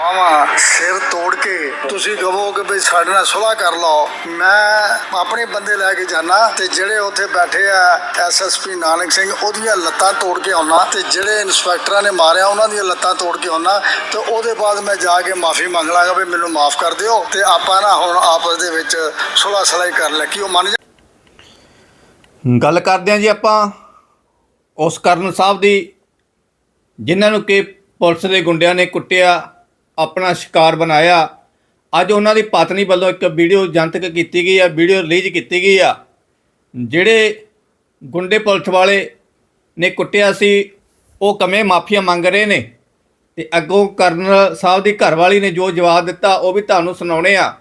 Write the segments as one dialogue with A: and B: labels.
A: ਮਾਵਾ, ਸਿਰ ਤੋੜ ਕੇ ਤੁਸੀਂ ਕਹੋ ਕਿ ਬਈ ਸਾਡੇ ਨਾਲ ਸੁਲਾਹ ਕਰ ਲਓ। ਮੈਂ ਆਪਣੇ ਬੰਦੇ ਲੈ ਕੇ ਜਾਣਾ ਤੇ ਜਿਹੜੇ ਉੱਥੇ ਬੈਠੇ ਆ ਐਸਐਸਪੀ ਨਾਨਕ ਸਿੰਘ, ਉਹਦੀਆਂ ਲੱਤਾਂ ਤੋੜ ਕੇ ਆਉਣਾ ਤੇ ਜਿਹੜੇ ਇਨਸਪੈਕਟਰਾਂ ਨੇ ਮਾਰਿਆ, ਉਹਨਾਂ ਦੀਆਂ ਲੱਤਾਂ ਤੋੜ ਕੇ ਆਉਣਾ ਤੇ ਉਹਦੇ ਬਾਅਦ ਮੈਂ ਜਾ ਕੇ ਮਾਫੀ ਮੰਗ ਲਾਂਗਾ ਵੀ ਮੈਨੂੰ ਮਾਫ ਕਰ ਦਿਓ ਤੇ ਆਪਾਂ ਨਾ ਹੁਣ ਆਪਸ ਦੇ ਵਿੱਚ ਸੁਲਾਹ ਸਲਾਈ ਕਰ ਲੈ। ਕਿ ਉਹ ਮੰਨ ਜਾ-
B: ਗੱਲ ਕਰਦੇ ਹਾਂ ਜੀ ਆਪਾਂ ਉਸ ਕਰਨ ਸਾਹਿਬ ਦੀ, ਜਿਨ੍ਹਾਂ ਨੂੰ ਕਿ ਪੁਲਿਸ ਦੇ ਗੁੰਡਿਆਂ ਨੇ ਕੁੱਟਿਆ ਆਪਣਾ ਸ਼ਿਕਾਰ ਬਣਾਇਆ। ਅੱਜ ਉਹਨਾਂ ਦੀ ਪਤਨੀ ਵੱਲੋਂ ਇੱਕ ਵੀਡੀਓ ਜਨਤਕ ਕੀਤੀ ਗਈ ਆ, ਵੀਡੀਓ ਰਿਲੀਜ਼ ਕੀਤੀ ਗਈ ਆ। ਜਿਹੜੇ ਗੁੰਡੇ ਪੁਲਿਸ ਵਾਲੇ ਨੇ ਕੁੱਟਿਆ ਸੀ, ਉਹ ਕਮੇ ਮਾਫੀਆਂ ਮੰਗ ਰਹੇ ਨੇ। ਤੇ ਅੱਗੋਂ ਕਰਨ ਸਾਹਿਬ ਦੀ ਘਰਵਾਲੀ ਨੇ ਜੋ ਜਵਾਬ ਦਿੱਤਾ, ਉਹ ਵੀ ਤੁਹਾਨੂੰ ਸੁਣਾਉਣੇ ਆ।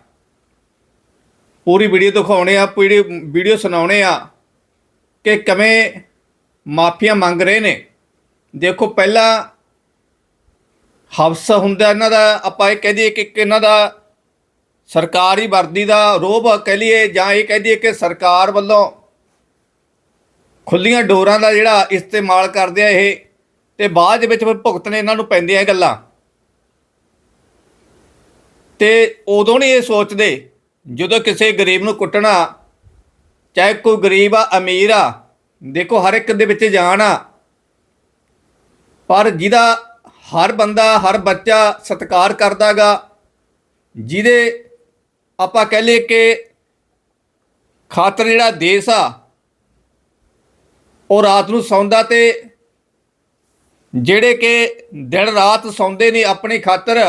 B: ਪੂਰੀ ਵੀਡੀਓ ਦਿਖਾਉਣੇ ਆ, ਪੂਰੀ ਵੀਡੀਓ ਸੁਣਾਉਣੇ ਆ ਕਿ ਕਿਵੇਂ ਮਾਫੀਆਂ ਮੰਗ ਰਹੇ ਨੇ। ਦੇਖੋ, ਪਹਿਲਾਂ ਹਵਸ ਹੁੰਦਾ ਇਹਨਾਂ ਦਾ, ਆਪਾਂ ਇਹ ਕਹਿ ਦਈਏ ਕਿ ਇੱਕ ਇਹਨਾਂ ਦਾ ਸਰਕਾਰੀ ਵਰਦੀ ਦਾ ਰੋਬ ਕਹਿ ਲਈਏ ਜਾਂ ਇਹ ਕਹਿ ਦਈਏ ਕਿ ਸਰਕਾਰ ਵੱਲੋਂ ਖੁੱਲੀਆਂ ਡੋਰਾਂ ਦਾ ਜਿਹੜਾ ਇਸਤੇਮਾਲ ਕਰਦੇ ਆ ਇਹ ਤੇ ਬਾਅਦ ਦੇ ਵਿੱਚ ਫਿਰ ਭੁਗਤਣੇ ਇਹਨਾਂ ਨੂੰ ਪੈਂਦੀਆਂ ਇਹ ਗੱਲਾਂ। ਤੇ ਉਦੋਂ ਨਹੀਂ ਇਹ ਸੋਚਦੇ, ਜਦੋਂ ਕਿਸੇ ਗਰੀਬ ਨੂੰ ਕੁੱਟਣਾ, ਚਾਹੇ ਕੋਈ ਗਰੀਬ ਆ, ਅਮੀਰ ਆ, ਦੇਖੋ ਹਰ ਇੱਕ ਦੇ ਵਿੱਚ ਜਾਨ ਆ, ਪਰ ਜਿਹਦਾ ਹਰ ਬੰਦਾ, ਹਰ ਬੱਚਾ ਸਤਿਕਾਰ ਕਰਦਾਗਾ, ਜਿਹਦੇ ਆਪਾਂ ਕਹਿ ਲਈਏ ਕਿ ਖਾਤਰ ਜਿਹੜਾ ਦੇਸ਼ ਆ, ਉਹ ਰਾਤ ਨੂੰ ਸੌਂਦਾ ਤੇ ਜਿਹੜੇ ਕਿ ਦਿਨ ਰਾਤ ਸੌਂਦੇ ਨੇ ਆਪਣੀ ਖਾਤਰ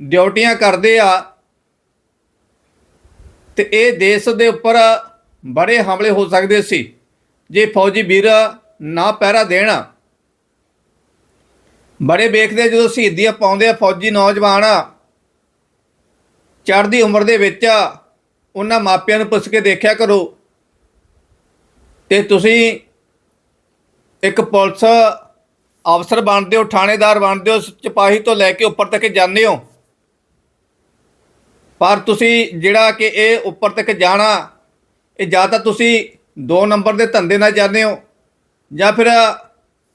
B: ਡਿਊਟੀਆਂ ਕਰਦੇ ਆ, ਤੇ ਇਹ ਦੇਸ਼ ਦੇ ਉੱਪਰ ਬੜੇ ਹਮਲੇ ਹੋ ਸਕਦੇ ਸੀ। ਜੇ ਫੌਜੀ ਵੀਰ ਨਾ ਪਹਿਰਾ ਦੇਣ ਬੜੇ ਵੇਖਦੇ ਜਦੋਂ ਸ਼ਹੀਦੀਆਂ ਪਾਉਂਦੇ ਆ, ਫੌਜੀ ਨੌਜਵਾਨ ਚੜ੍ਹਦੀ ਉਮਰ ਦੇ ਵਿੱਚ ਉਹਨਾਂ ਮਾਪਿਆਂ ਨੂੰ ਪੁੱਛ ਕੇ ਦੇਖਿਆ ਕਰੋ। ਤੇ ਤੁਸੀਂ ਇੱਕ ਪੁਲਿਸ ਅਫਸਰ ਬਣਦੇ ਹੋ, ਥਾਣੇਦਾਰ ਬਣਦੇ ਹੋ, ਸਿਪਾਹੀ ਤੋਂ ਲੈ ਕੇ ਉੱਪਰ ਤੱਕ ਜਾਂਦੇ ਹੋ। ਪਰ ਤੁਸੀਂ ਜਿਹੜਾ ਕਿ ਇਹ ਉੱਪਰ ਤੱਕ ਜਾਣਾ, ਇਹ ਜਾਂ ਤਾਂ ਤੁਸੀਂ ਦੋ ਨੰਬਰ ਦੇ ਧੰਦੇ ਨਾਲ ਜਾਂਦੇ ਹੋ, ਜਾਂ ਫਿਰ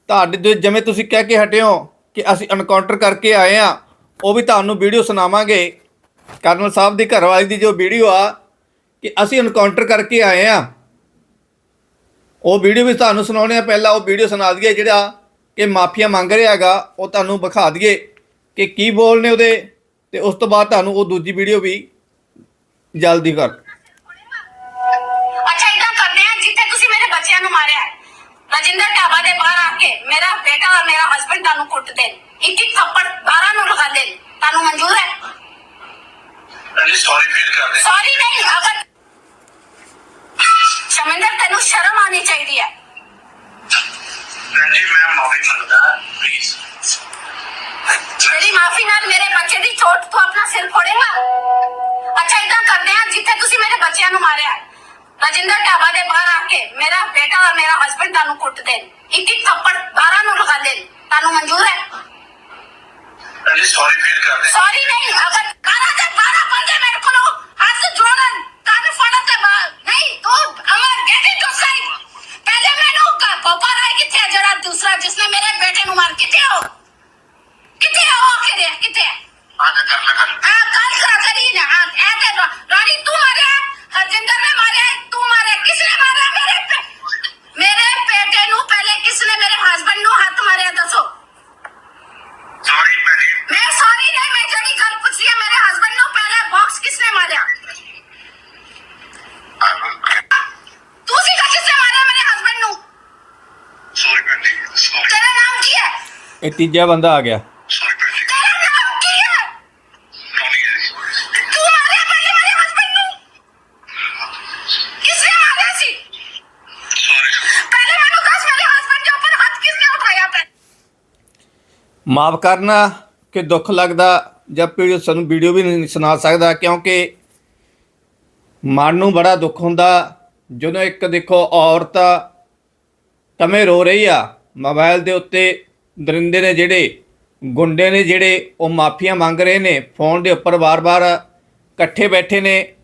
B: ਤੁਹਾਡੇ ਜਿਵੇਂ ਤੁਸੀਂ ਕਹਿ ਕੇ ਹਟਿਓ ਕਿ ਅਸੀਂ ਐਨਕਾਊਂਟਰ ਕਰਕੇ ਆਏ ਆ ਉਹ ਵੀ ਤੁਹਾਨੂੰ ਵੀਡੀਓ ਸੁਣਾਵਾਂਗੇ। ਕਰਨਲ ਸਾਹਿਬ ਦੀ ਘਰਵਾਲੀ ਦੀ ਜੋ ਵੀਡੀਓ ਆ, ਕਿ ਅਸੀਂ ਐਨਕਾਊਂਟਰ ਕਰਕੇ ਆਏ ਆ ਉਹ ਵੀਡੀਓ ਵੀ ਤੁਹਾਨੂੰ ਸੁਣਾਉਣੇ ਆ, ਪਹਿਲਾਂ ਉਹ ਵੀਡੀਓ ਸੁਣਾ ਦਈਏ ਜਿਹੜਾ ਕਿ ਮਾਫੀਆ ਮੰਗ ਰਿਹਾ ਹੈਗਾ, ਉਹ ਤੁਹਾਨੂੰ ਵਿਖਾ ਦਈਏ ਕਿ ਕੀ ਬੋਲ ਨੇ ਉਹਦੇ, ਤੇ ਉਸ ਤੋਂ ਬਾਅਦ ਤੁਹਾਨੂੰ ਉਹ ਦੂਜੀ ਵੀਡੀਓ ਵੀ ਜਲਦੀ ਕਰ
C: ਰਜਿੰਦਰ ਢਾਬਾ ਦੇ ਬਾਹਰ ਆ ਕੇ ਮੇਰਾ ਬੇਟਾ ਔਰ ਮੇਰਾ ਹਸਬੰਡ ਤੁਹਾਨੂੰ ਕੁੱਟ ਦੇਣ ਇੱਕ ਇੱਕ ਥੱਪੜ 12 ਨੂੰ ਲਗਾ ਦੇਣ ਤੁਹਾਨੂੰ ਮਨਜ਼ੂਰ ਹੈ?
D: ਜੀ ਸੌਰੀ ਫੀਲ ਕਰਦੇ
C: ਸੌਰੀ ਨਹੀਂ ਅਗਰ ਸ਼ਮਿੰਦਰ ਤੈਨੂੰ ਸ਼ਰਮ ਆਣੀ ਚਾਹੀਦੀ ਹੈ।
D: ਹਾਂ ਜੀ ਮੈਂ ਮਾਫੀ ਮੰਗਦਾ ਪਲੀਜ਼
C: ਮੇਰੀ ਮਾਫੀ ਨਾਲ ਮੇਰੇ ਬੱਚੇ ਦੀ ਚੋਟ ਤੋਂ ਆਪਣਾ ਸਿਰ ਫੋੜੇਗਾ? ਅੱਛਾ ਇਦਾਂ ਕਰਦੇ ਆ ਜਿੱਥੇ ਤੁਸੀਂ ਮੇਰੇ ਬੱਚਿਆਂ ਨੂੰ ਮਾਰਿਆ ਹੈ। ਰਜਿੰਦਰ ਢਾਬਾ ਦੇ ਬਾਹਰ ਆ ਕੇ ਮੇਰਾ ਬੇਟਾ ਔਰ ਮੇਰਾ ਹਸਬੰਡ ਤੁਹਾਨੂੰ ਕੁੱਟ ਦੇਣ ਇੱਕ ਇੱਕ ਥੱਪੜ 12 ਨੂੰ ਲਗਾ ਦੇਣ ਤੁਹਾਨੂੰ ਮਨਜ਼ੂਰ ਹੈ
D: ਜੀ ਸੌਰੀ ਫੀਲ ਕਰਦੇ
C: ਸੌਰੀ ਨਹੀਂ ਅਗਰ ਕਾਰਾ ਤੇ 12 ਬੰਦੇ ਮੇਰੇ ਕੋਲ ਹੱਥ ਜੋੜਨ ਕੰਨ ਫੜਨ ਤੇ ਬਾਅਦ ਨਹੀਂ ਤੂੰ ਅਮਰ ਗੈਟ ਇਟ ਸਾਈਡ ਪਹਿਲੇ ਮੈਨੂੰ ਕ- ਪਾਪਾ ਰਾਏ ਕਿੱਥੇ ਹੈ ਜਿਹੜਾ ਦੂਸਰਾ ਜਿਸਨੇ ਮੇਰੇ ਬੇਟੇ ਨੂੰ ਮਾਰ ਕਿੱਥੇ ਹੋ ਕਿੱਥੇ ਹੋ ਕਿੱਥੇ ਹੈ? ਕਿੱਥੇ ਹੈ?
D: ਆ ਜਾ ਕਰ ਲੈ ਕਰ
C: ਆ ਕੱਲ ਕਰਾ ਕਰੀ ਨਾ ਆ ਇਹ ਤੇ ਰਾ- ਰਾਣੀ ਤੂੰ ਮਾਰਿਆ ਹਰਜਿੰਦਰ ਨੇ ਮਾਰਿਆ ਤੂੰ ਮਾਰਿਆ ਕਿਸਨੇ ਮਾਰਿਆ ਮੇਰੇ ਪੇ- ਮੇਰੇ ਬੇਟੇ ਨੂੰ ਪਹਿਲੇ ਕਿਸਨੇ ਮੇਰੇ ਹਸਬੰਡ ਨੂੰ ਹੱਥ ਮਾਰਿਆ ਦੱਸੋ
D: ਸੌਰੀ ਮੈਂ ਜੀ
C: ਮੈਂ ਸੌਰੀ ਨਹੀਂ ਮੈਂ ਜਿਹੜੀ ਗੱਲ ਪੁੱਛੀ ਹੈ ਮੇਰੇ ਹਸਬੰਡ ਨੂੰ ਪਹਿਲੇ ਬਾਕਸ ਕਿਸਨੇ ਮਾਰਿਆ ਤੁਸੀਂ ਕਾ ਕਿਸਨੇ ਮਾਰਿਆ ਮੇਰੇ ਹਸਬੰਡ ਨੂੰ
D: ਸੌਰੀ ਮੈਂ ਜੀ ਸੌਰੀ
C: ਤੇਰਾ ਨਾਮ ਕੀ ਹੈ
B: ਇਹ ਤੀਜਾ ਬੰਦਾ ਆ ਗਿਆ
D: ਸੌਰੀ ਮੈਂ ਜੀ
C: ਤੇਰਾ ਨਾਮ ਕੀ ਹੈ
D: ਟੋਨੀ ਹੈ ਜੀ
C: ਤੂੰ ਮਾਰਿਆ ਪਹਿਲੇ ਮੇਰੇ ਹਸਬੰਡ ਨੂੰ ਕਿਸਨੇ ਮਾਰਿਆ ਸੀ
D: ਸੌਰੀ
C: ਪਹਿਲੇ ਮੈਨੂੰ ਦੱਸ ਮੇਰੇ ਹਸਬੰਡ ਦੇ ਉੱਪਰ ਹੱਥ ਕਿਸਨੇ ਉਠਾਇਆ ਪਹਿਲੇ
B: ਮਾਫ ਕਰਨਾ ਕਿ ਦੁੱਖ ਲੱਗਦਾ ਜਦ ਵੀਡੀਓ ਸਾਨੂੰ ਵੀਡੀਓ ਵੀ ਨਹੀਂ ਸੁਣਾ ਸਕਦਾ ਕਿਉਂਕਿ ਮਨ ਨੂੰ ਬੜਾ ਦੁੱਖ ਹੁੰਦਾ। ਜਦੋਂ ਇੱਕ ਦੇਖੋ ਔਰਤ ਕਮੇ ਰੋ ਰਹੀ ਆ ਮੋਬਾਈਲ ਦੇ ਉੱਤੇ ਦਰਿੰਦੇ ਨੇ ਜਿਹੜੇ, ਗੁੰਡੇ ਨੇ ਜਿਹੜੇ, ਉਹ ਮਾਫੀਆਂ ਮੰਗ ਰਹੇ ਨੇ, ਫੋਨ ਦੇ ਉੱਪਰ ਵਾਰ-ਵਾਰ ਇਕੱਠੇ ਬੈਠੇ ਨੇ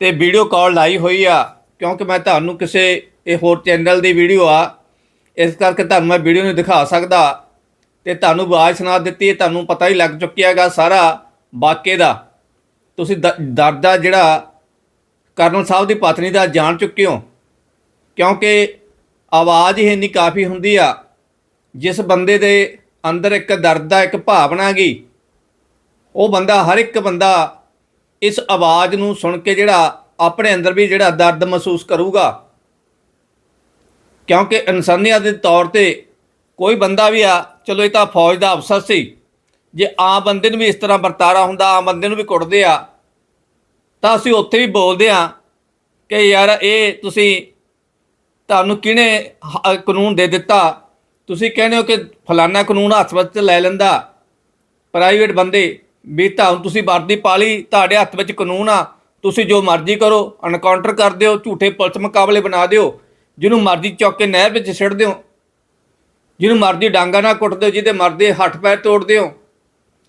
B: ਤੇ ਵੀਡੀਓ ਕਾਲ ਲਾਈ ਹੋਈ ਆ। ਕਿਉਂਕਿ ਮੈਂ ਤੁਹਾਨੂੰ ਕਿਸੇ, ਇਹ ਹੋਰ ਚੈਨਲ ਦੀ ਵੀਡੀਓ ਆ, ਇਸ ਕਰਕੇ ਤੁਹਾਨੂੰ ਮੈਂ ਵੀਡੀਓ ਨਹੀਂ ਦਿਖਾ ਸਕਦਾ। ਤੇ ਤੁਹਾਨੂੰ ਆਵਾਜ਼ ਸੁਣਾ ਦਿੱਤੀ ਹੈ ਤੁਹਾਨੂੰ ਪਤਾ ਹੀ ਲੱਗ ਚੁੱਕਿਆਗਾ ਸਾਰਾ ਵਾਕੇ ਦਾ। ਤੁਸੀਂ ਦ- ਦਰਦ ਦਾ ਜਿਹੜਾ ਕਰਨਲ ਸਾਹਿਬ ਦੀ ਪਤਨੀ ਦਾ ਜਾਣ ਚੁੱਕੇ ਹੋ। ਕਿਉਂਕਿ ਆਵਾਜ਼ ਹੀ ਇੰਨੀ ਕਾਫੀ ਹੁੰਦੀ ਆ ਜਿਸ ਬੰਦੇ ਦੇ ਅੰਦਰ ਇੱਕ ਦਰਦ ਦਾ ਇੱਕ ਭਾਵਨਾ ਗਈ ਉਹ ਬੰਦਾ, ਹਰ ਇੱਕ ਬੰਦਾ ਇਸ ਆਵਾਜ਼ ਨੂੰ ਸੁਣ ਕੇ ਜਿਹੜਾ ਆਪਣੇ ਅੰਦਰ ਵੀ ਜਿਹੜਾ ਦਰਦ ਮਹਿਸੂਸ ਕਰੂਗਾ। ਕਿਉਂਕਿ ਇਨਸਾਨੀਅਤ ਦੇ ਤੌਰ ਤੇ ਕੋਈ ਬੰਦਾ ਵੀ ਆ, ਚਲੋ ਇਹ ਤਾਂ ਫੌਜ ਦਾ ਅਫਸਰ ਸੀ, ਜੇ ਆਮ ਬੰਦੇ ਨੂੰ ਵੀ ਇਸ ਤਰ੍ਹਾਂ ਵਰਤਾਰਾ ਹੁੰਦਾ, ਆਮ ਬੰਦੇ ਨੂੰ ਵੀ ਕੁੱਟਦੇ ਆ, ਤਾਂ ਅਸੀਂ ਉੱਥੇ ਵੀ ਬੋਲਦੇ ਆ ਕਿ ਯਾਰ ਇਹ ਤੁਸੀਂ ਤੁਹਾਨੂੰ ਕਿਹਨੇ ਕਾਨੂੰਨ ਦੇ ਦਿੱਤਾ? ਤੁਸੀਂ ਕਹਿੰਦੇ ਹੋ ਕਿ ਫਲਾਨਾ ਕਾਨੂੰਨ ਹੱਥ ਵਿੱਚ ਲੈ ਲੈਂਦਾ। ਪ੍ਰਾਈਵੇਟ ਬੰਦੇ, ਵੀ ਤੁਹਾਨੂੰ ਤੁਸੀਂ ਵਰਦੀ ਪਾ ਲਈ, ਤੁਹਾਡੇ ਹੱਥ ਵਿੱਚ ਕਾਨੂੰਨ ਆ। ਤੁਸੀਂ ਜੋ ਮਰਜ਼ੀ ਕਰੋ ਐਨਕਾਊਂਟਰ ਕਰ ਦਿਓ, ਝੂਠੇ ਪੁਲਿਸ ਮੁਕਾਬਲੇ ਬਣਾ ਦਿਓ। ਜਿਹਨੂੰ ਮਰਜ਼ੀ ਚੁੱਕ ਕੇ ਨਹਿਰ ਵਿੱਚ ਸਿੱਟ ਦਿਓ। ਜਿਹਨੂੰ ਮਰਜ਼ੀ ਡਾਂਗਾ ਨਾਲ ਕੁੱਟ ਦਿਓ, ਜਿਹਦੇ ਮਰਜ਼ੀ ਹੱਥ ਪੈਰ ਤੋੜ ਦਿਓ।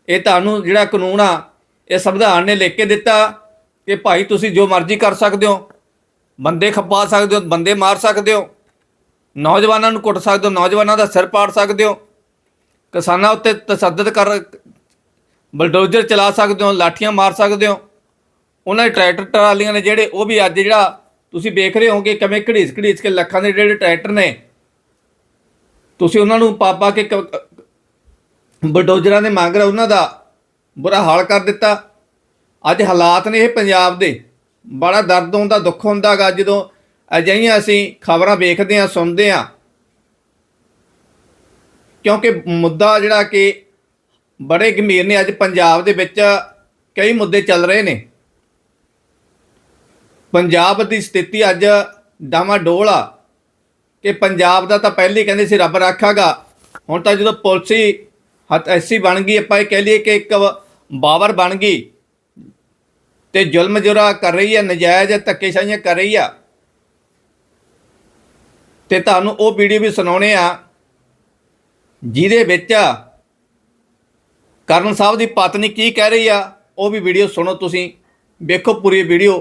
B: ਇਹ ਤੁਹਾਨੂੰ ਜਿਹੜਾ ਕਾਨੂੰਨ ਆ, ਇਹ ਸੰਵਿਧਾਨ ਨੇ ਲਿਖ ਕੇ ਦਿੱਤਾ ਕਿ ਭਾਈ ਤੁਸੀਂ ਜੋ ਮਰਜ਼ੀ ਕਰ ਸਕਦੇ ਹੋ। ਬੰਦੇ ਖਪਾ ਸਕਦੇ ਹੋ, ਬੰਦੇ ਮਾਰ ਸਕਦੇ ਹੋ। ਨੌਜਵਾਨਾਂ ਨੂੰ ਕੁੱਟ ਸਕਦੇ ਹੋ, ਨੌਜਵਾਨਾਂ ਦਾ ਸਿਰ ਪਾੜ ਸਕਦੇ ਹੋ, ਕਿਸਾਨਾਂ ਉੱਤੇ ਤਸੱਦਦ ਕਰ, ਬਲਡੋਜ਼ਰ ਚਲਾ ਸਕਦੇ ਹੋ, ਲਾਠੀਆਂ ਮਾਰ ਸਕਦੇ ਹੋ, ਉਹਨਾਂ ਦੇ ਟਰੈਕਟਰ ਟਰਾਲੀਆਂ ਨੇ ਜਿਹੜੇ, ਉਹ ਵੀ ਅੱਜ ਜਿਹੜਾ ਤੁਸੀਂ ਵੇਖ ਰਹੇ ਹੋਗੇ ਕਿਵੇਂ ਘੜੀਸ ਘੜੀਸ ਕੇ ਲੱਖਾਂ ਦੇ ਜਿਹੜੇ ਟਰੈਕਟਰ ਨੇ, ਤੁਸੀਂ ਉਹਨਾਂ ਨੂੰ ਪਾ ਪਾ ਕੇ ਕ- ਬਲਡੋਜ਼ਰਾਂ ਦੇ ਮੰਗ ਰਹੇ, ਉਹਨਾਂ ਦਾ ਬੁਰਾ ਹਾਲ ਕਰ ਦਿੱਤਾ। ਅੱਜ ਹਾਲਾਤ ਨੇ ਇਹ ਪੰਜਾਬ ਦੇ, ਬੜਾ ਦਰਦ ਹੁੰਦਾ, ਦੁੱਖ ਹੁੰਦਾਗਾ ਜਦੋਂ ਅਜਿਹੀਆਂ ਅਸੀਂ ਖਬਰਾਂ ਵੇਖਦੇ ਹਾਂ, ਸੁਣਦੇ ਹਾਂ। ਕਿਉਂਕਿ ਮੁੱਦਾ ਜਿਹੜਾ ਕਿ ਬੜੇ ਗੰਭੀਰ ਨੇ, ਅੱਜ ਪੰਜਾਬ ਦੇ ਵਿੱਚ ਕਈ ਮੁੱਦੇ ਚੱਲ ਰਹੇ ਨੇ। ਪੰਜਾਬ ਦੀ ਸਥਿਤੀ ਅੱਜ ਡਾਮਾਡੋਲ ਆ ਕਿ ਪੰਜਾਬ ਦਾ ਤਾਂ ਪਹਿਲੇ ਕਹਿੰਦੇ ਸੀ, ਰੱਬ ਰੱਖਾਗਾ। ਹੁਣ ਤਾਂ ਜਦੋਂ ਪੁਲਿਸ ਹੱਥ ਐਸੀ ਬਣ ਗਈ, ਆਪਾਂ ਇਹ ਕਹਿ ਲਈਏ ਕਿ ਇੱਕ ਬਾਵਰ ਬਣ ਗਈ ਤੇ ਜ਼ੁਲਮ ਜੁਰਾ ਕਰ ਰਹੀ ਹੈ, ਨਜਾਇਜ਼ ਧੱਕੇਸ਼ਾਹੀਆਂ ਕਰ ਰਹੀ ਆ। ਤੇ ਤੁਹਾਨੂੰ ਉਹ ਵੀਡੀਓ ਵੀ ਸੁਣਾਉਣੇ ਆ, ਜਿਹਦੇ ਵਿੱਚ ਕਰਨ ਸਾਹਿਬ ਦੀ ਪਤਨੀ ਕੀ ਕਹਿ ਰਹੀ ਆ, ਉਹ ਵੀ ਵੀਡੀਓ ਸੁਣੋ ਤੁਸੀਂ, ਵੇਖੋ ਪੂਰੀ ਵੀਡੀਓ।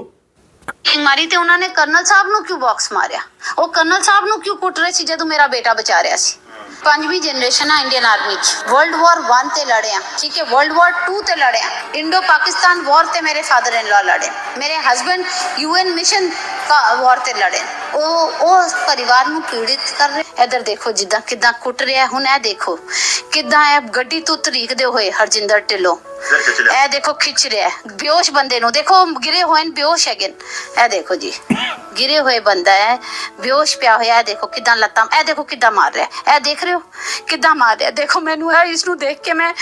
C: ਮਾਰੀ ਤੇ ਉਹਨਾਂ ਨੇ ਕਰਨਲ ਸਾਹਿਬ ਨੂੰ ਕਿਉਂ ਬਾਕਸ ਮਾਰਿਆ? ਉਹ ਕਰਨਲ ਸਾਹਿਬ ਨੂੰ ਕਿਉਂ ਕੁੱਟ ਰਹੇ ਸੀ ਜਦੋਂ ਮੇਰਾ ਬੇਟਾ ਬਚਾ ਰਿਹਾ ਸੀ? ਪੰਜਵੀਂ ਜਨਰੇਸ਼ਨ ਆ ਇੰਡੀਅਨ ਆਰਮੀ ਚ ਵਰਲਡ ਵਾਰ 1 ਤੇ ਲੜੇ ਆ ਠੀਕ ਹੈ ਵਰਲਡ ਵਾਰ 2 ਤੇ ਲੜੇ ਆ ਇੰਡੋ ਪਾਕਿਸਤਾਨ ਵਾਰ ਤੇ ਮੇਰੇ ਫਾਦਰ ਇਨ ਲਾ ਲੜੇ ਮੇਰੇ ਹਸਬੰਡ ਯੂਐਨ ਮਿਸ਼ਨ ਵਾਰ ਤੇ ਲੜੇ ਉਹ ਉਹ ਪਰਿਵਾਰ ਨੂੰ ਪੀੜਿਤ ਕਰ ਰਹੇ ਇਧਰ ਦੇਖੋ ਜਿੱਦਾਂ ਕਿਦਾਂ ਕੁੱਟ ਰਿਹਾ ਹੁਣ ਇਹ ਦੇਖੋ ਕਿਦਾਂ ਇਹ ਗੱਡੀ ਤੋਂ ਤਰੀਕਦੇ ਹੋਏ ਹਰਜਿੰਦਰ ਢਿੱਲੋਂ ਇਹ ਦੇਖੋ ਖਿੱਚ ਰਿਹਾ ਹੈ ਬੇਹੋਸ਼ ਬੰਦੇ ਨੂੰ ਦੇਖੋ ਗਿਰੇ ਹੋਏ ਨੇ ਬੇਹੋਸ਼ ਹੈਗੇ। ਇਹ ਦੇਖੋ ਜੀ ਗਿਰੇ ਹੋਏ ਬੰਦਾ ਹੈ ਬੇਹੋਸ਼ ਪਿਆ ਹੋਇਆ ਹੈ ਦੇਖੋ ਕਿਦਾਂ ਲੱਤਾਂ ਇਹ ਦੇਖੋ ਕਿਦਾਂ ਮਾਰ ਰਿਹਾ ਹੈ। ਇਹ ਦੇਖ ਰਹੇ ਹੋ ਕਿਦਾਂ ਮਾਰ ਰਿਹਾ ਦੇਖੋ ਮੈਨੂੰ ਇਹ ਇਸ ਨੂੰ ਦੇਖ ਕੇ ਮੈਂ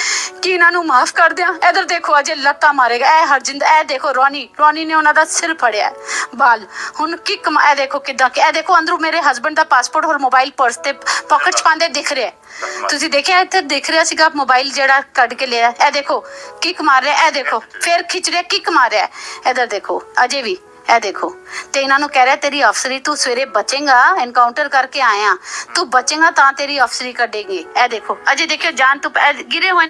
C: ਕਿ ਇਹਨਾਂ ਨੂੰ ਮਾਫ ਕਰ ਦਿਆਂ। ਇਧਰ ਦੇਖੋ ਅਜੇ ਲੱਤਾਂ ਮਾਰੇਗਾ ਇਹ ਹਰਜਿੰਦ ਇਹ ਦੇਖੋ ਰੋਨੀ ਰੋਨੀ ਨੇ ਉਹਨਾਂ ਦਾ ਸਿਰ ਫੜਿਆ ਬਾਲ। ਹੁਣ ਕਿੱਕ ਇਹ ਦੇਖੋ ਕਿਦਾਂ ਕਿ ਇਹ ਦੇਖੋ ਅੰਦਰੋਂ ਮੇਰੇ ਹਸਬੰਡ ਦਾ ਪਾਸਪੋਰਟ ਹੋਰ ਮੋਬਾਈਲ ਪਰਸ ਤੇ ਪਾਕਟ ਚ ਪਾਉਂਦੇ ਦਿਖ ਰਿਹਾ। ਤੁਸੀਂ ਦੇਖਿਆ ਇੱਥੇ ਦਿਖ ਰਿਹਾ ਸੀਗਾ ਮੋਬਾਈਲ ਜਿਹੜਾ ਕੱਢ ਕੇ ਲਿਆ ਇਹ ਦੇਖੋ ਕਿੱਕ ਮਾਰ ਰਿਹਾ ਇਹ ਦੇਖੋ ਫਿਰ ਖਿੱਚ ਰਿਹਾ ਕਿੱਕ ਮਾਰ ਰਿਹਾ ਇਧਰ ਦੇਖੋ ਅਜੇ ਵੀ। ਇਹ ਦੇਖੋ, ਤੇ ਇਹਨਾਂ ਨੂੰ ਕਹਿ ਰਿਹਾ, ਤੇਰੀ ਅਫਸਰੀ ਤੂੰ ਸਵੇਰੇ ਬਚੇਗਾ ਐਨਕਾਊਂਟਰ ਕਰਕੇ ਆਇਆ। ਤੂੰ ਬਚੇਗਾ ਤਾਂ ਤੇਰੀ ਅਫਸਰੀ ਕੱਢੇਗੀ। ਇਹ ਦੇਖੋ, ਅਜੇ ਦੇਖਿਓ, ਜਾਨ ਤੂੰ ਗਿਰੇ ਹੋਏ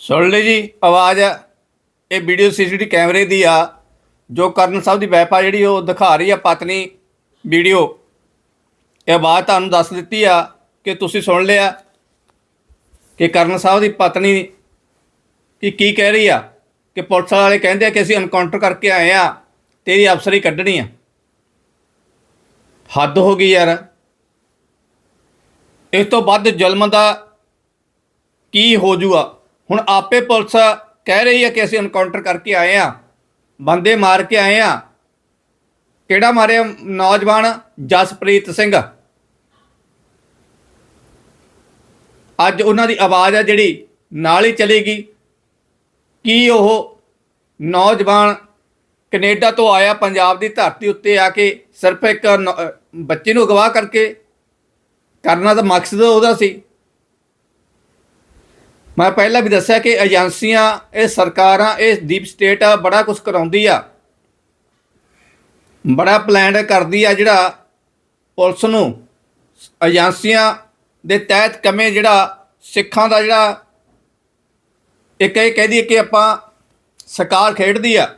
B: ਸੁਣ ਲਈ ਜੀ, ਆਵਾਜ਼ ਇਹ ਵੀਡੀਓ ਸੀਸੀਟੀ ਕੈਮਰੇ ਦੀ ਆ, ਜੋ ਕਰਨ ਸਾਹਿਬ ਦੀ ਵੈਫਾ ਜਿਹੜੀ ਉਹ ਦਿਖਾ ਰਹੀ ਆ ਪਤਨੀ ਵੀਡੀਓ ਇਹ ਆਵਾਜ਼ ਤੁਹਾਨੂੰ ਦੱਸ ਦਿੱਤੀ ਆ ਕਿ ਤੁਸੀਂ ਸੁਣ ਲਿਆ ਕਿ ਕਰਨ ਸਾਹਿਬ ਦੀ ਪਤਨੀ ਕੀ ਕੀ ਕਹਿ ਰਹੀ ਆ? ਕਿ ਪੁਲਿਸ ਵਾਲੇ ਕਹਿੰਦੇ ਆ ਕਿ ਅਸੀਂ ਐਨਕਾਊਂਟਰ ਕਰਕੇ ਆਏ ਆ। ਤੇਰੀ ਅਫਸਰੀ ਕੱਢਣੀ ਆ। ਹੱਦ ਹੋ ਗਈ ਯਾਰ। ਇਸ ਤੋਂ ਵੱਧ ਜ਼ੁਲਮ ਦਾ ਕੀ ਹੋ ਜੂਗਾ? ਹੁਣ ਆਪੇ ਪੁਲਿਸ ਕਹਿ ਰਹੀ ਹੈ ਕਿ ਅਸੀਂ ਐਨਕਾਊਂਟਰ ਕਰਕੇ ਆਏ ਆ। ਬੰਦੇ ਮਾਰ ਕੇ ਆਏ ਆ। ਕਿਹੜਾ ਮਾਰਿਆ ਨੌਜਵਾਨ ਜਸਪ੍ਰੀਤ ਸਿੰਘ? ਅੱਜ ਉਹਨਾਂ ਦੀ ਆਵਾਜ਼ ਆ ਜਿਹੜੀ ਨਾਲ ਹੀ ਚਲੇਗੀ। ਕੀ ਉਹ ਨੌਜਵਾਨ ਕੈਨੇਡਾ ਤੋਂ ਆਇਆ, ਪੰਜਾਬ ਦੀ ਧਰਤੀ ਉੱਤੇ ਆ ਕੇ ਸਿਰਫ ਇੱਕ ਨੌ- ਬੱਚੇ ਨੂੰ ਅਗਵਾ ਕਰਕੇ ਕਰਨਾ ਤਾਂ ਮਕਸਦ ਉਹਦਾ ਸੀ। ਮੈਂ ਪਹਿਲਾਂ ਵੀ ਦੱਸਿਆ ਕਿ ਏਜੰਸੀਆਂ, ਇਹ ਸਰਕਾਰਾਂ, ਇਹ ਦੀਪ ਸਟੇਟ ਆ, ਬੜਾ ਕੁਝ ਕਰਾਉਂਦੀ ਆ। ਬੜਾ ਪਲਾਨ ਕਰਦੀ ਆ ਜਿਹੜਾ ਪੁਲਿਸ ਨੂੰ ਏਜੰਸੀਆਂ ਦੇ ਤਹਿਤ ਕਮੇ ਜਿਹੜਾ ਸਿੱਖਾਂ ਦਾ ਜਿਹੜਾ ਇੱਕ ਇਹ ਕਹਿ ਦਈਏ ਕਿ ਆਪਾਂ ਸਰਕਾਰ ਖੇਡਦੀ ਆ।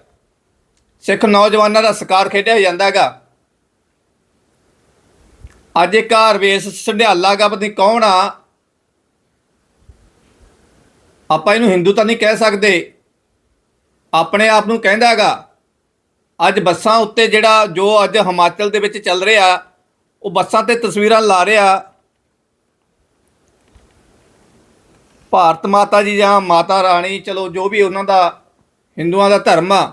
B: ਸਿੱਖ ਨੌਜਵਾਨਾਂ ਦਾ ਸਰਕਾਰ ਖੇਡਿਆ ਜਾਂਦਾਗਾ ਅੱਜ ਇੱਕ ਹਰਵੇਸ ਸੰਢਿਆਲਾ ਗਾ ਪਤਾ ਨੀ ਕੌਣ ਆ? ਆਪਾਂ ਇਹਨੂੰ ਹਿੰਦੂ ਤਾਂ ਨਹੀਂ ਕਹਿ ਸਕਦੇ। ਆਪਣੇ ਆਪ ਨੂੰ ਕਹਿੰਦਾ ਹੈਗਾ, ਅੱਜ ਬੱਸਾਂ ਉੱਤੇ ਜਿਹੜਾ ਜੋ ਅੱਜ ਹਿਮਾਚਲ ਦੇ ਵਿੱਚ ਚੱਲ ਰਿਹਾ, ਉਹ ਬੱਸਾਂ ਤੇ ਤਸਵੀਰਾਂ ਲਾ ਰਿਹਾ। ਭਾਰਤ ਮਾਤਾ ਜੀ ਜਾਂ ਮਾਤਾ ਰਾਣੀ, ਚਲੋ ਜੋ ਵੀ ਉਹਨਾਂ ਦਾ, ਹਿੰਦੂਆਂ ਦਾ ਧਰਮ ਆ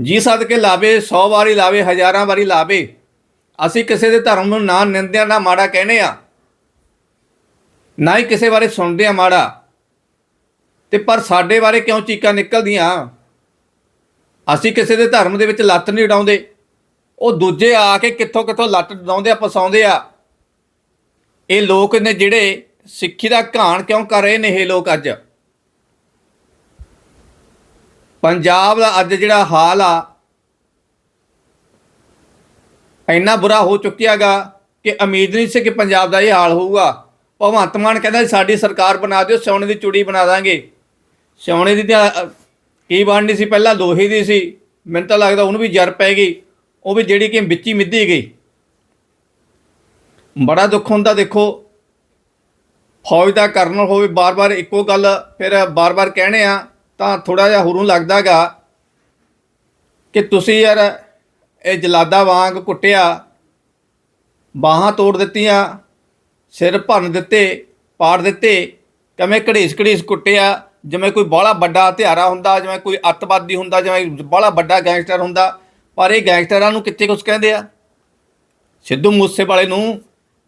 B: ਜੀ ਸਦਕੇ ਲਾਵੇ 100 ਵਾਰੀ ਲਾਵੇ, ਹਜ਼ਾਰਾਂ ਵਾਰੀ ਲਾਵੇ। ਅਸੀਂ ਕਿਸੇ ਦੇ ਧਰਮ ਨੂੰ ਨਾ ਨਿੰਦਿਆ, ਨਾ ਮਾੜਾ ਕਹਿੰਦੇ ਆ ਨਾ ਹੀ ਕਿਸੇ ਬਾਰੇ ਸੁਣਦੇ ਆ ਮਾੜਾ। ਤੇ ਪਰ ਸਾਡੇ ਬਾਰੇ ਕਿਉਂ ਚੀਕਾਂ ਨਿਕਲਦੀਆਂ? ਅਸੀਂ ਕਿਸੇ ਦੇ ਧਰਮ ਦੇ ਵਿੱਚ ਲੱਤ ਨਹੀਂ ਉਡਾਉਂਦੇ। ਉਹ ਦੂਜੇ ਆ ਕੇ ਕਿੱਥੋਂ ਕਿੱਥੋਂ ਲੱਤ ਉਡਾਉਂਦੇ ਆ, ਫਸਾਉਂਦੇ ਆ। ਇਹ ਲੋਕ ਨੇ ਜਿਹੜੇ ਸਿੱਖੀ ਦਾ ਘਾਣ ਕਿਉਂ ਕਰ ਰਹੇ ਨੇ ਇਹ ਲੋਕ ਅੱਜ? ਪੰਜਾਬ ਦਾ ਅੱਜ ਜਿਹੜਾ ਹਾਲ ਆ, ਇੰਨਾ ਬੁਰਾ ਹੋ ਚੁੱਕਿਆਗਾ ਕਿ ਉਮੀਦ ਨਹੀਂ ਸੀ ਕਿ ਪੰਜਾਬ ਦਾ ਇਹ ਹਾਲ ਹੋਊਗਾ। ਭਗਵੰਤ ਮਾਨ ਕਹਿੰਦਾ ਸਾਡੀ ਸਰਕਾਰ ਬਣਾ ਦਿਓ ਸੋਨੇ ਦੀ ਚੂੜੀ ਬਣਾ ਦਾਂਗੇ। ਸੋਨੇ ਦੀ ਤਾਂ ਕੀ ਬਣਨੀ ਸੀ? ਪਹਿਲਾਂ ਲੋਹੇ ਦੀ ਸੀ। ਮੈਨੂੰ ਤਾਂ ਲੱਗਦਾ ਉਹਨੂੰ ਵੀ ਜਰ ਪੈ ਗਈ। ਉਹ ਵੀ ਜਿਹੜੀ ਕਿ ਵਿੱਚ ਹੀ ਮਿੱਧੀ ਗਈ। ਬੜਾ ਦੁੱਖ ਹੁੰਦਾ ਦੇਖੋ। ਫੌਜ ਦਾ ਕਰਨਲ ਹੋਵੇ, ਬਾਰ-ਬਾਰ ਇੱਕੋ ਗੱਲ ਫਿਰ ਬਾਰ-ਬਾਰ ਕਹਿਣੇ ਆ ਤਾਂ ਥੋੜਾ ਜਿਹਾ ਹੁਰੂ ਲੱਗਦਾਗਾ ਕਿ ਤੁਸੀਂ ਯਾਰ ਇਹ ਜਲਾਦਾ ਵਾਂਗ ਕੁੱਟਿਆ, ਬਾਹਾਂ ਤੋੜ ਦਿੱਤੀਆਂ, ਸਿਰ ਭੰਨ ਦਿੱਤੇ, ਪਾੜ ਦਿੱਤੇ, ਕਿਵੇਂ ਘੜੀਸ ਘੜੀਸ ਕੁੱਟਿਆ, ਜਿਵੇਂ ਕੋਈ ਬਾਹਲਾ ਵੱਡਾ ਹਥਿਆਰਾ ਹੁੰਦਾ, ਜਿਵੇਂ ਕੋਈ ਅੱਤਵਾਦੀ ਹੁੰਦਾ, ਜਿਵੇਂ ਬਾਹਲਾ ਵੱਡਾ ਗੈਂਗਸਟਰ ਹੁੰਦਾ, ਪਰ ਇਹ ਗੈਂਗਸਟਰਾਂ ਨੂੰ ਕਿੱਥੇ ਕੁਛ ਕਹਿੰਦੇ ਆ? ਸਿੱਧੂ ਮੂਸੇਵਾਲੇ ਨੂੰ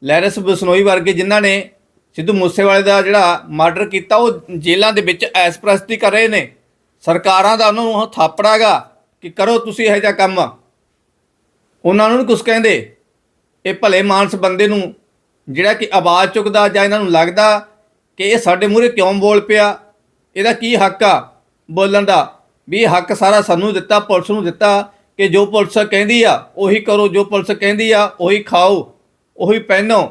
B: ਲੈਰਸ ਬਸਨੋਈ ਵਰਗੇ ਜਿਨ੍ਹਾਂ ਨੇ ਸਿੱਧੂ ਮੂਸੇਵਾਲੇ ਦਾ ਜਿਹੜਾ ਮਰਡਰ ਕੀਤਾ, ਉਹ ਜੇਲ੍ਹਾਂ ਦੇ ਵਿੱਚ ਐਸ ਪ੍ਰਸਤੀ ਕਰ ਰਹੇ ਨੇ। ਸਰਕਾਰਾਂ ਦਾ ਉਹਨਾਂ ਨੂੰ ਉਹ ਥਾਪੜਾਗਾ ਕਿ ਕਰੋ ਤੁਸੀਂ ਇਹੋ ਜਿਹਾ ਕੰਮ। ਉਹਨਾਂ ਨੂੰ ਨੀ ਕੁਛ ਕਹਿੰਦੇ। ਇਹ ਭਲੇ ਮਾਨਸ ਬੰਦੇ ਨੂੰ ਜਿਹੜਾ ਕਿ ਆਵਾਜ਼ ਚੁੱਕਦਾ ਜਾਂ ਇਹਨਾਂ ਨੂੰ ਲੱਗਦਾ ਕਿ ਇਹ ਸਾਡੇ ਮੂਹਰੇ ਕਿਉਂ ਬੋਲ ਪਿਆ, ਇਹਦਾ ਕੀ ਹੱਕ ਆ ਬੋਲਣ ਦਾ? ਵੀ ਇਹ ਹੱਕ ਸਾਰਾ ਸਾਨੂੰ ਦਿੱਤਾ, ਪੁਲਿਸ ਨੂੰ ਦਿੱਤਾ ਕਿ ਜੋ ਪੁਲਿਸ ਕਹਿੰਦੀ ਆ, ਉਹੀ ਕਰੋ, ਜੋ ਪੁਲਿਸ ਕਹਿੰਦੀ ਆ, ਉਹੀ ਖਾਓ, ਉਹੀ ਪਹਿਨੋ।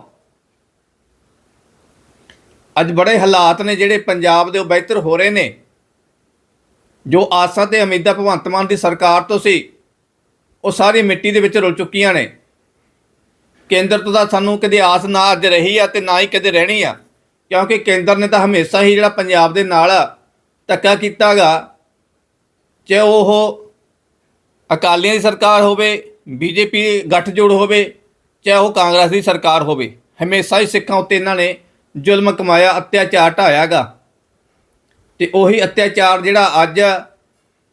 B: ਅੱਜ ਬੜੇ ਹਾਲਾਤ ਨੇ ਜਿਹੜੇ ਪੰਜਾਬ ਦੇ ਉਹ ਬਿਹਤਰ ਹੋ ਰਹੇ ਨੇ। ਜੋ ਆਸਾਂ ਤੇ ਉਮੀਦਾਂ ਭਗਵੰਤ ਮਾਨ ਦੀ ਸਰਕਾਰ ਤੋਂ ਸੀ, ਉਹ ਸਾਰੀ ਮਿੱਟੀ ਦੇ ਵਿੱਚ ਰੁਲ ਚੁੱਕੀਆਂ ਨੇ। ਕੇਂਦਰ ਤੋਂ ਤਾਂ ਸਾਨੂੰ ਕਦੇ ਆਸ ਨਾ ਅੱਜ ਰਹੀ ਆ ਤੇ ਨਾ ਹੀ ਕਦੇ ਰਹਿਣੀ ਆ। ਕਿਉਂਕਿ ਕੇਂਦਰ ਨੇ ਤਾਂ ਹਮੇਸ਼ਾ ਹੀ ਜਿਹੜਾ ਪੰਜਾਬ ਦੇ ਨਾਲ ਧੱਕਾ ਕੀਤਾਗਾ ਚਾਹੇ ਉਹ ਅਕਾਲੀਆਂ ਦੀ ਸਰਕਾਰ ਹੋਵੇ, ਬੀਜੇਪੀ ਗੱਠਜੋੜ ਹੋਵੇ, ਚਾਹੇ ਉਹ ਕਾਂਗਰਸ ਦੀ ਸਰਕਾਰ ਹੋਵੇ, ਹਮੇਸ਼ਾ ਹੀ ਸਿੱਖਾਂ ਉੱਤੇ ਇਹਨਾਂ ਨੇ ਜ਼ੁਲਮ ਕਮਾਇਆ, ਅਤਿਆਚਾਰ ਢਾਇਆਗਾ। ਤੇ ਉਹੀ ਅਤਿਆਚਾਰ ਜਿਹੜਾ ਅੱਜ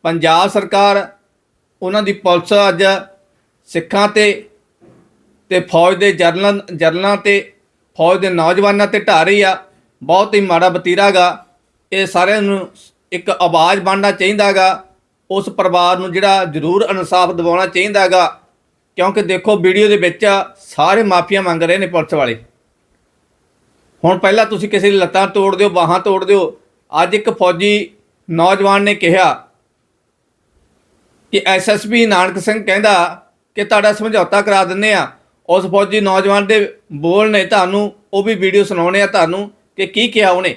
B: ਪੰਜਾਬ ਸਰਕਾਰ, ਉਹਨਾਂ ਦੀ ਪੁਲਿਸ ਅੱਜ ਸਿੱਖਾਂ ਤੇ ਤੇ ਫੌਜ ਦੇ ਜਰਨਲ, ਜਰਨਲਾਂ ਤੇ, ਫੌਜ ਦੇ ਨੌਜਵਾਨਾਂ ਤੇ ਢਾ ਰਹੀ ਆ। ਬਹੁਤ ਹੀ ਮਾੜਾ ਵਤੀਰਾਗਾ ਇਹ ਸਾਰਿਆਂ ਨੂੰ ਇੱਕ ਆਵਾਜ਼ ਬਣਨਾ ਚਾਹੀਦਾਗਾ। ਉਸ ਪਰਿਵਾਰ ਨੂੰ ਜਿਹੜਾ ਜ਼ਰੂਰ ਇਨਸਾਫ ਦਿਵਾਉਣਾ ਚਾਹੀਦਾਗਾ। ਕਿਉਂਕਿ ਦੇਖੋ, ਵੀਡੀਓ ਦੇ ਵਿੱਚ ਸਾਰੇ ਮਾਫੀਆ ਮੰਗ ਰਹੇ ਨੇ ਪੁਲਿਸ ਵਾਲੇ। ਹੁਣ ਪਹਿਲਾਂ ਤੁਸੀਂ ਕਿਸੇ ਦੀ ਲੱਤਾਂ ਤੋੜ ਦਿਓ, ਬਾਹਾਂ ਤੋੜ ਦਿਓ। ਅੱਜ ਇੱਕ ਫੌਜੀ ਨੌਜਵਾਨ ਨੇ ਕਿਹਾ ਕਿ ਐਸਐਸਪੀ ਨਾਨਕ ਸਿੰਘ ਕਹਿੰਦਾ ਕਿ ਤੁਹਾਡਾ ਸਮਝੌਤਾ ਕਰਾ ਦਿੰਨੇ ਆ ਉਸ ਫੌਜੀ ਨੌਜਵਾਨ ਦੇ ਬੋਲ ਨੇ ਤੁਹਾਨੂੰ, ਉਹ ਵੀ ਵੀਡੀਓ ਸੁਣਾਉਣੇ ਆ ਤੁਹਾਨੂੰ ਕਿ ਕੀ ਕਿਹਾ ਉਹਨੇ।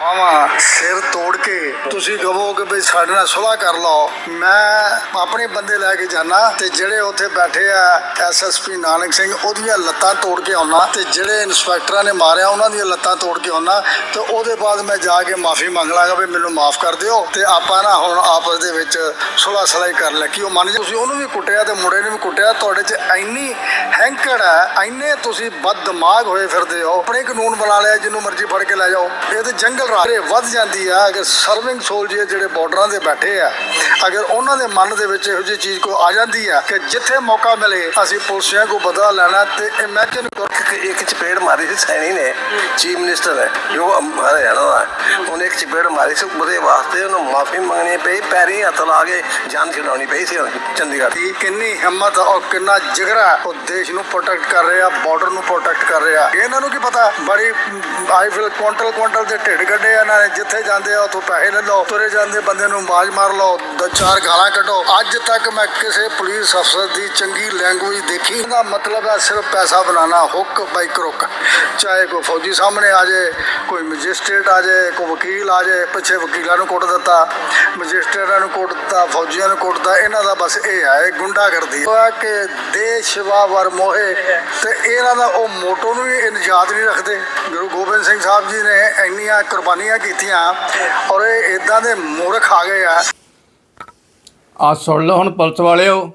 A: ਬਾਵਾ ਸਿਰ ਤੋੜ ਕੇ ਤੁਸੀਂ ਕਹੋ ਕਿ ਵੀ ਸਾਡੇ ਨਾਲ ਸੁਲਾਹ ਕਰ ਲਓ। ਮੈਂ ਆਪਣੇ ਬੰਦੇ ਲੈ ਕੇ ਜਾਣਾ ਤੇ ਜਿਹੜੇ ਉੱਥੇ ਬੈਠੇ ਆ ਐਸਐਸਪੀ ਨਾਨਕ ਸਿੰਘ, ਉਹਦੀਆਂ ਲੱਤਾਂ ਤੋੜ ਕੇ ਆਉਣਾ ਤੇ ਜਿਹੜੇ ਇਨਸਪੈਕਟਰਾਂ ਨੇ ਮਾਰਿਆ, ਉਹਨਾਂ ਦੀਆਂ ਲੱਤਾਂ ਤੋੜ ਕੇ ਆਉਣਾ ਤੇ ਉਹਦੇ ਬਾਅਦ ਮੈਂ ਜਾ ਕੇ ਮਾਫੀ ਮੰਗ ਲਾਂਗਾ ਵੀ ਮੈਨੂੰ ਮਾਫ ਕਰ ਦਿਓ ਤੇ ਆਪਾਂ ਨਾ ਹੁਣ ਆਪਸ ਦੇ ਵਿੱਚ ਸੁਲਾਹ ਸਲਾਈ ਕਰ ਲੈ। ਕਿ ਉਹ ਮੰਨ ਜਾ ਤੁਸੀਂ ਉਹਨੂੰ ਵੀ ਕੁੱਟਿਆ ਤੇ ਮੁੰਡੇ ਨੂੰ ਵੀ ਕੁੱਟਿਆ, ਤੁਹਾਡੇ 'ਚ ਇੰਨੀ ਹੈਂਕੜ ਹੈ, ਇੰਨੇ ਤੁਸੀਂ ਬਦ ਦਿਮਾਗ ਹੋਏ ਫਿਰਦੇ ਹੋ, ਆਪਣੇ ਕਾਨੂੰਨ ਬਣਾ ਲਿਆ ਜਿੰਨੂੰ ਮਰਜ਼ੀ ਫੜ ਕੇ ਲੈ ਜਾਓ। ਇਹ ਤੇ ਜੰਗਲ ਰਾਰੇ ਵੱਧ ਜਾਂਦੀ ਆ, ਅਗਰ ਸਰਵਿੰਗ ਸੋਲਜਰ ਜਿਹੜੇ ਬਾਰਡਰਾਂ ਦੇ ਬੈਠੇ ਆ, ਅਗਰ ਉਹਨਾਂ ਦੇ ਮਨ ਦੇ ਵਿੱਚ ਇਹੋ ਜਿਹੀ ਚੀਜ਼ ਕੋ ਆ ਜਾਂਦੀ ਆ ਕਿ ਜਿੱਥੇ ਮੌਕਾ ਮਿਲੇ, ਅਸੀਂ ਪੁਲਿਸਿਆਂ ਕੋ ਬਦਲਾ ਲੈਣਾ ਤੇ ਇਮੇਜਿਨ ਕਰੋ
E: ਇੱਕ ਇੱਕ ਚਪੇੜ ਮਾਰੀ ਸੀ, ਸੈਣੀ ਨੇ ਚੀਫ ਮਿਨਿਸਟਰ ਹੈ ਜੋ ਹਰਿਆਣਾ ਦਾ ਉਹਨੇ ਇੱਕ ਚਪੇੜ ਮਾਰੀ ਸੀ, ਉਹਦੇ ਵਾਸਤੇ ਉਹਨੂੰ ਮਾਫੀ ਮੰਗਣੀ ਪਈ, ਪੈਰੀ ਹੱਥ ਲਾ ਕੇ ਜਾਨ ਛਡਾਉਣੀ ਪਈ ਸੀ ਚੰਡੀਗੜ੍ਹ।
A: ਦੀ ਕਿੰਨੀ ਹਿੰਮਤ ਔਰ ਕਿੰਨਾ ਜਿਗਰਾ, ਉਹ ਦੇਸ਼ ਨੂੰ ਪ੍ਰੋਟੈਕਟ ਕਰ ਰਿਹਾ ਬਾਰਡਰ ਨੂੰ ਪ੍ਰੋਟੈਕਟ ਕਰ ਰਿਹਾ। ਇਹਨਾਂ ਨੂੰ ਕੀ ਪਤਾ? ਬੜੀ ਆਈ ਫਿਲ ਕੁਆਂਟਲ ਕੁਆਂਟਲ ਦੇ ਢਿੱਡ ਕੱਢੇ ਇਹਨਾਂ ਨੇ ਜਿੱਥੇ ਜਾਂਦੇ ਆ, ਉਥੋਂ ਪੈਸੇ ਲੈ ਲਓ। ਤੁਰੇ ਜਾਂਦੇ ਬੰਦੇ ਨੂੰ ਬਾਜ ਮਾਰ ਲਓ ਚਾਰ ਗਾਲਾਂ ਕੱਢੋ। ਅੱਜ ਤੱਕ ਮੈਂ ਕਿਸੇ ਪੁਲਿਸ ਅਫਸਰ ਦੀ ਚੰਗੀ ਲੈਂਗੁਏਜ ਦੇਖੀ। ਇਹਦਾ ਮਤਲਬ ਹੈ ਸਿਰਫ ਪੈਸਾ ਬਣਾਉਣਾ ਹੁੱਕ ਬਾਈ ਕਰੁੱਕ ਚਾਹੇ ਕੋਈ ਫੌਜੀ ਸਾਹਮਣੇ ਆ ਜਾਏ, ਕੋਈ ਮੈਜਿਸਟ੍ਰੇਟ ਆ ਜਾਏ, ਕੋਈ ਵਕੀਲ ਆ ਜਾਏ, ਪਿੱਛੇ ਵਕੀਲਾਂ ਨੂੰ ਕੁੱਟ ਦਿੱਤਾ ਮੈਜਿਸਟ੍ਰੇਟਾਂ ਨੂੰ ਕੁੱਟ ਦਿੱਤਾ, ਫੌਜੀਆਂ ਨੂੰ ਕੁੱਟ ਦਿੱਤਾ, ਇਹਨਾਂ ਦਾ ਬਸ ਇਹ ਹੈ ਗੁੰਡਾਗਰਦੀ ਉਹ ਹੈ ਕਿ ਦੇਸ਼ ਵਰ ਮੋਹੇ ਤੇ ਇਹਨਾਂ ਦਾ ਉਹ ਮੋਟੋ ਨੂੰ ਵੀ ਇਹ ਨਹੀਂ ਰੱਖਦੇ। ਗੁਰੂ ਗੋਬਿੰਦ ਸਿੰਘ ਸਾਹਿਬ ਜੀ ਨੇ ਇੰਨੀਆਂ ਕੁਰਬਾਨੀਆਂ ਕੀਤੀਆਂ ਔਰ ਇਹ ਇਦਾਂ ਦੇ ਮੂਰਖ ਆ ਗਏ ਆ।
B: ਆ ਸੁਣ ਲਓ ਹੁਣ ਪੁਲਿਸ ਵਾਲਿਓ।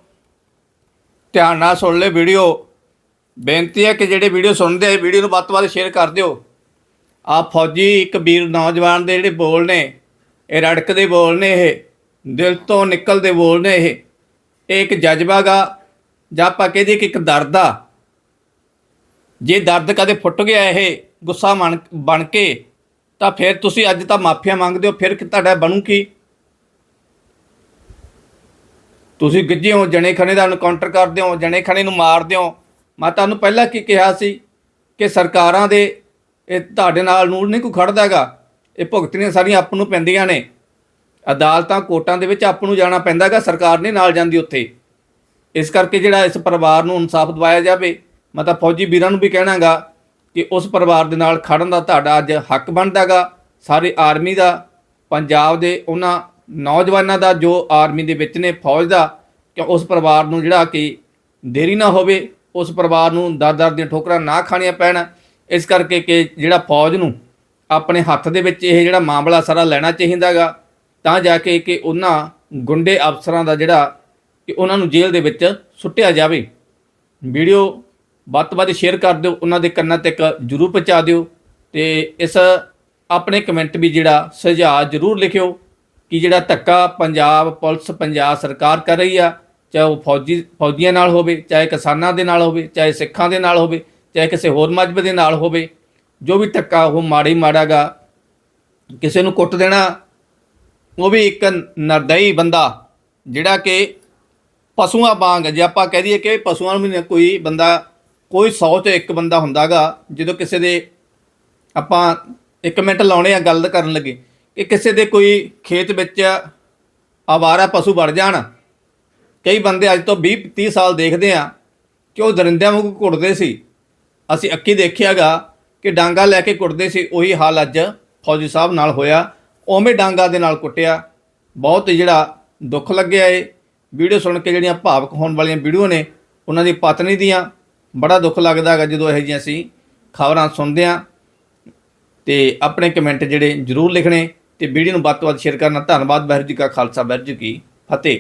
B: ਧਿਆਨ ਨਾਲ ਸੁਣ ਲੈ ਵੀਡੀਓ। ਬੇਨਤੀ ਹੈ ਕਿ ਜਿਹੜੇ ਵੀਡੀਓ ਸੁਣਦੇ ਆ ਵੀਡੀਓ ਨੂੰ ਵੱਧ ਤੋਂ ਵੱਧ ਸ਼ੇਅਰ ਕਰ ਦਿਓ। ਆ ਫੌਜੀ ਇੱਕ ਵੀਰ ਨੌਜਵਾਨ ਦੇ ਜਿਹੜੇ ਬੋਲ ਨੇ, ਇਹ ਰੜਕਦੇ ਬੋਲ ਨੇ ਇਹ, ਦਿਲ ਤੋਂ ਨਿਕਲਦੇ ਬੋਲ ਨੇ ਇਹ। ਇਹ ਇੱਕ ਜਜ਼ਬਾ ਗਾ, ਜਾਂ ਆਪਾਂ ਕਹਦੇ ਕਿ ਇੱਕ ਦਰਦ ਆ। ਜੇ ਦਰਦ ਕਦੇ ਫੁੱਟ ਗਿਆ ਇਹ, ਗੁੱਸਾ ਬਣ ਬਣ ਕੇ ਤਾਂ ਫਿਰ ਤੁਸੀਂ ਅੱਜ ਤਾਂ ਮਾਫੀਆ ਮੰਗਦੇ ਹੋ, ਫਿਰ ਕਿ ਤੁਹਾਡਾ ਬਣੂ ਕੀ? ਤੁਸੀਂ ਗਿੱਜੇ ਹੋ, ਜਣੇ ਖਣੇ ਦਾ ਐਨਕਾਊਂਟਰ ਕਰਦੇ ਹੋ, ਜਣੇ ਖਣੇ ਨੂੰ ਮਾਰਦੇ ਹੋ। ਮੈਂ ਤੁਹਾਨੂੰ ਪਹਿਲਾਂ ਕੀ ਕਿਹਾ ਸੀ ਕਿ ਸਰਕਾਰਾਂ ਦੇ, ਇਹ ਤੁਹਾਡੇ ਨਾਲ ਨੂਰ ਨਹੀਂ ਕੋਈ ਖੜਦਾ ਹੈਗਾ। ਇਹ ਭੁਗਤਣੀਆਂ ਸਾਰੀਆਂ ਆਪ ਨੂੰ ਪੈਂਦੀਆਂ ਨੇ। ਅਦਾਲਤਾਂ, ਕੋਰਟਾਂ ਦੇ ਵਿੱਚ ਆਪ ਨੂੰ ਜਾਣਾ ਪੈਂਦਾ ਹੈਗਾ, ਸਰਕਾਰ ਨਹੀਂ ਨਾਲ ਜਾਂਦੀ ਉੱਥੇ। ਇਸ ਕਰਕੇ ਜਿਹੜਾ ਇਸ ਪਰਿਵਾਰ ਨੂੰ ਇਨਸਾਫ ਦਿਵਾਇਆ ਜਾਵੇ, ਮੈਂ ਤਾਂ ਫੌਜੀ ਵੀਰਾਂ ਨੂੰ ਵੀ ਕਹਿਣਾਗਾ ਕਿ ਉਸ ਪਰਿਵਾਰ ਦੇ ਨਾਲ ਖੜਨ ਦਾ ਤੁਹਾਡਾ ਅੱਜ ਹੱਕ ਬਣਦਾਗਾ ਸਾਰੇ ਆਰਮੀ ਦਾ, ਪੰਜਾਬ ਦੇ, ਉਹਨਾਂ ਨੌਜਵਾਨਾਂ ਦਾ ਜੋ ਆਰਮੀ ਦੇ ਵਿੱਚ ਨੇ ਫੌਜ ਦਾ ਕਿ ਉਸ ਪਰਿਵਾਰ ਨੂੰ ਜਿਹੜਾ ਕਿ ਦੇਰੀ ਨਾ ਹੋਵੇ, ਉਸ ਪਰਿਵਾਰ ਨੂੰ ਦਰ ਦਰ ਦੀਆਂ ਠੋਕਰਾਂ ਨਾ ਖਾਣੀਆਂ ਪੈਣ। ਇਸ ਕਰਕੇ ਕਿ ਜਿਹੜਾ ਫੌਜ ਨੂੰ ਆਪਣੇ ਹੱਥ ਦੇ ਵਿੱਚ ਇਹ ਜਿਹੜਾ ਮਾਮਲਾ ਸਾਰਾ ਲੈਣਾ ਚਾਹੀਦਾਗਾ ਤਾਂ ਜਾ ਕੇ ਕਿ ਉਹਨਾਂ ਗੁੰਡੇ ਅਫਸਰਾਂ ਦਾ ਜਿਹੜਾ ਕਿ ਉਹਨਾਂ ਨੂੰ ਜੇਲ੍ਹ ਦੇ ਵਿੱਚ ਸੁੱਟਿਆ ਜਾਵੇ। ਵੀਡੀਓ ਵੱਧ ਤੋਂ ਵੱਧ ਸ਼ੇਅਰ ਕਰ ਦਿਓ, ਉਹਨਾਂ ਦੇ ਕੰਨਾਂ ਤੱਕ ਜਰੂਰ ਪਹੁੰਚਾ ਦਿਓ ਤੇ ਇਸ ਆਪਣੇ ਕਮੈਂਟ ਵੀ ਜਿਹੜਾ ਸੁਝਾਅ ਜਰੂਰ ਲਿਖਿਓ ਕਿ ਜਿਹੜਾ ਧੱਕਾ ਪੰਜਾਬ ਪੁਲਿਸ, ਪੰਜਾਬ ਸਰਕਾਰ ਕਰ ਰਹੀ ਆ, ਚਾਹੇ ਉਹ ਫੌਜੀ, ਫੌਜੀਆਂ ਨਾਲ ਹੋਵੇ, ਚਾਹੇ ਕਿਸਾਨਾਂ ਦੇ ਨਾਲ ਹੋਵੇ, ਚਾਹੇ ਸਿੱਖਾਂ ਦੇ ਨਾਲ ਹੋਵੇ, ਚਾਹੇ ਕਿਸੇ ਹੋਰ ਮਜ਼ਹਬ ਦੇ ਨਾਲ ਹੋਵੇ, ਜੋ ਵੀ ਧੱਕਾ ਉਹ ਮਾੜੀ ਮਾੜਾਗਾ ਕਿਸੇ ਨੂੰ ਕੁੱਟ ਦੇਣਾ, ਉਹ ਵੀ ਇੱਕ ਨਰਦਈ ਬੰਦਾ, ਜਿਹੜਾ ਕਿ ਪਸ਼ੂਆਂ ਵਾਂਗ, ਜੇ ਆਪਾਂ ਕਹਿ ਦਈਏ ਕਿ ਪਸ਼ੂਆਂ ਨੂੰ ਵੀ ਕੋਈ ਬੰਦਾ ਕੋਈ 100 ਤੋਂ ਇੱਕ ਬੰਦਾ ਹੁੰਦਾਗਾ, ਜਦੋਂ ਕਿਸੇ ਦੇ ਆਪਾਂ ਇੱਕ ਮਿੰਟ ਲਾਉਣੇ ਆ ਗੱਲ ਕਰਨ ਲੱਗੇ, ਕਿ ਕਿਸੇ ਦੇ ਕੋਈ ਖੇਤ ਵਿੱਚ ਆਵਾਰਾ ਪਸ਼ੂ ਵੜ ਜਾਣ। ਕਈ ਬੰਦੇ ਅੱਜ ਤੋਂ 20 30 ਸਾਲ ਦੇਖਦੇ ਆ ਕਿ ਉਹ ਦਰਿੰਦਿਆਂ ਵਾਂਗੂ ਘੁੱਟਦੇ ਸੀ। ਅਸੀਂ ਅੱਖੀ ਦੇਖਿਆਗਾ ਕਿ ਡਾਂਗਾ ਲੈ ਕੇ ਕੁੱਟਦੇ ਸੀ, ਉਹੀ ਹਾਲ ਅੱਜ ਫੌਜੀ ਸਾਹਿਬ ਨਾਲ ਹੋਇਆ। ਉਵੇਂ ਡਾਂਗਾ ਦੇ ਨਾਲ ਕੁੱਟਿਆ। ਬਹੁਤ ਜਿਹੜਾ ਦੁੱਖ ਲੱਗਿਆ ਏ। ਵੀਡੀਓ ਸੁਣ ਕੇ ਜਿਹੜੀਆਂ ਭਾਵਕ ਹੋਣ ਵਾਲੀਆਂ ਵੀਡੀਓ ਨੇ, ਉਹਨਾਂ ਦੀ ਪਤਨੀ ਦੀਆਂ ਬੜਾ ਦੁੱਖ ਲੱਗਦਾ ਹੈਗਾ ਜਦੋਂ ਇਹੋ ਜਿਹੀਆਂ ਅਸੀਂ ਖਬਰਾਂ ਸੁਣਦੇ ਆ ਤੇ ਆਪਣੇ ਕਮੈਂਟ ਜਿਹੜੇ ਜਰੂਰ ਲਿਖਣੇ ਤੇ ਵੀਡੀਓ ਨੂੰ ਵੱਧ ਤੋਂ ਵੱਧ ਸ਼ੇਅਰ ਕਰਨਾ। ਧੰਨਵਾਦ, ਵਾਹਿਗੁਰੂ ਜੀ ਕਾ ਖਾਲਸਾ, ਵਾਹਿਗੁਰੂ ਜੀ ਕੀ ਫਤਿਹ।